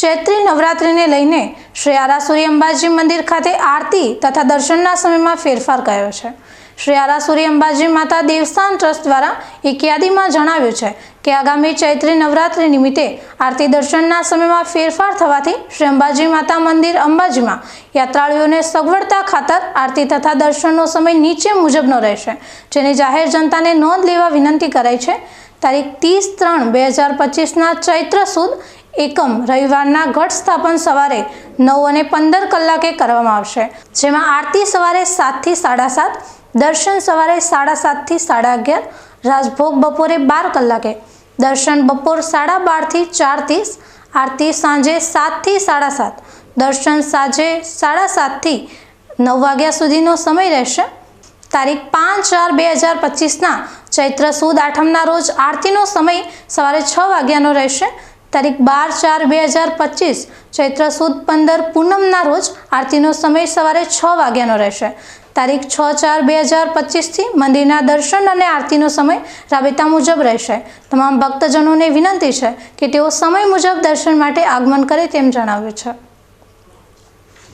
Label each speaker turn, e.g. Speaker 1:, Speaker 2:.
Speaker 1: ચૈત્રી નવરાત્રિને લઈને શ્રી આરાસુરી અંબાજી મંદિર ખાતે આરતી તથા દર્શનના સમયમાં ફેરફાર કર્યો છે. શ્રી આરાસુરી અંબાજી માતા દેવસ્થાન ટ્રસ્ટ દ્વારા એક યાદીમાં જણાવ્યું છે કે આગામી ચૈત્રી નવરાત્રિ નિમિત્તે આરતી દર્શનના સમયમાં ફેરફાર થવાથી શ્રી અંબાજી માતા મંદિર અંબાજીમાં યાત્રાળુઓને સગવડતા ખાતર આરતી તથા દર્શનનો સમય નીચે મુજબનો રહેશે, જેની જાહેર જનતાને નોંધ લેવા વિનંતી કરાઈ છે. તારીખ ત્રીસ ત્રણ બે હજાર પચીસના ચૈત્ર સુદ એકમ રવિવારના ઘટ સ્થાપન સવારે નવ અને પંદર કલાકે કરવામાં આવશે, જેમાં આરતી સવારે સાતથી સાડા સાત, દર્શન સવારે સાડા સાતથી સાડા અગિયાર, રાજભોગ બપોરે બાર કલાકે, દર્શન બપોર સાડા બારથી ચાર ત્રીસ આરતી સાંજે સાતથી સાડા સાત, દર્શન સાંજે સાડા સાતથી નવ વાગ્યા સુધીનો સમય રહેશે. તારીખ પાંચ ચાર બે હજાર પચીસના ચૈત્ર સુદ આઠમના રોજ આરતીનો સમય સવારે છ વાગ્યાનો રહેશે. તારીખ બાર ચાર બે હજાર પચીસ, ચૈત્ર સુદ પંદર પૂનમના રોજ આરતીનો સમય સવારે છ વાગ્યાનો રહેશે. તારીખ છ ચાર બે હજાર પચીસથી મંદિરના દર્શન અને આરતીનો સમય રાબેતા મુજબ રહેશે. તમામ ભક્તજનોને વિનંતી છે કે તેઓ સમય મુજબ દર્શન માટે આગમન કરે તેમ જણાવ્યું છે.